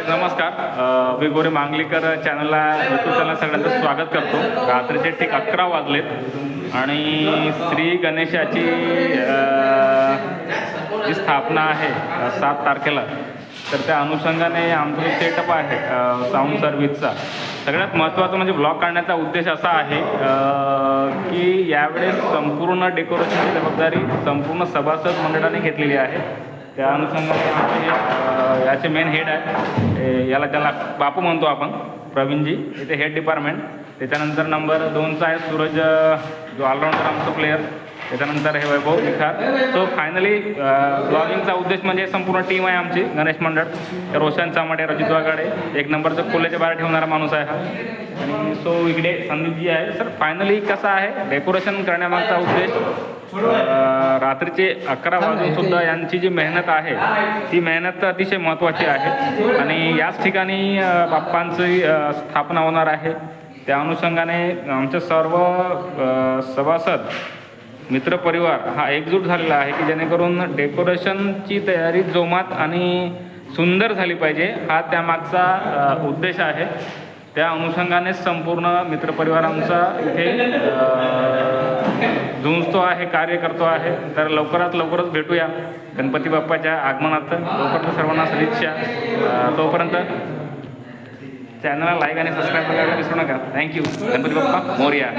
काही नमस्कार. मी गोरे मांगलीकर चॅनलला यूट्यूब चॅनल सगळ्यांचं स्वागत करतो. रात्रीचे ठीक अकरा वाजलेत. आणि श्री गणेशाची जी स्थापना आहे सात तारखेला तर त्या अनुषंगाने आमचा जो सेटअप आहे साऊंड सर्व्हिसचा सगळ्यात महत्त्वाचं म्हणजे ब्लॉग काढण्याचा उद्देश असा आहे की यावेळेस संपूर्ण डेकोरेशनची जबाबदारी संपूर्ण सभासद मंडळाने घेतलेली आहे. त्या अनुषंगाने आमचे हे, याचे मेन हेड आहे याला त्याला बापू म्हणतो आपण प्रवीणजी. इथे हेड डिपार्टमेंट त्याच्यानंतर नंबर दोनचा आहे सूरज जो ऑलराऊंडर आमचा प्लेअर त्याच्यानंतर हे वैभव निखार सो फायनली ब्लॉगिंगचा उद्देश म्हणजे संपूर्ण टीम आहे आमची गणेश मंडळ. रोशन चामाटे रजित वाघाडे. एक नंबरचं कोल्याच्या बाहेर ठेवणारा माणूस आहे हा. आणि सो इकडे संदीपजी आहे. सर फायनली कसं आहे डेकोरेशन करण्यामागचा उद्देश? अ, रात्रीचे अकरा वाजून सुद्धा यांची जी मेहनत आहे ती मेहनत अतिशय महत्त्वाची आहे. आणि याच ठिकाणी अ, बाप्पांची अ, स्थापना होणार आहे. त्या अनुषंगाने आमचे सर्व सभासद मित्रपरिवार हा एकजूट झालेला आहे की जेणेकरून डेकोरेशनची तयारी जोमात आणि सुंदर झाली पाहिजे हा त्यामागचा उद्देश आहे. त्या अनुषंगाने संपूर्ण मित्रपरिवार आमचा इथे झुंजतो आहे कार्य करतो आहे. तर लवकरात लवकरच भेटूया गणपती बाप्पाच्या आगमनात लवकर सर्वांना सदिच्छा. तोपर्यंत चॅनलला लाईक आणि सबस्क्राईब करायला विसरू नका. Thank you Ganpati Bappa Morya.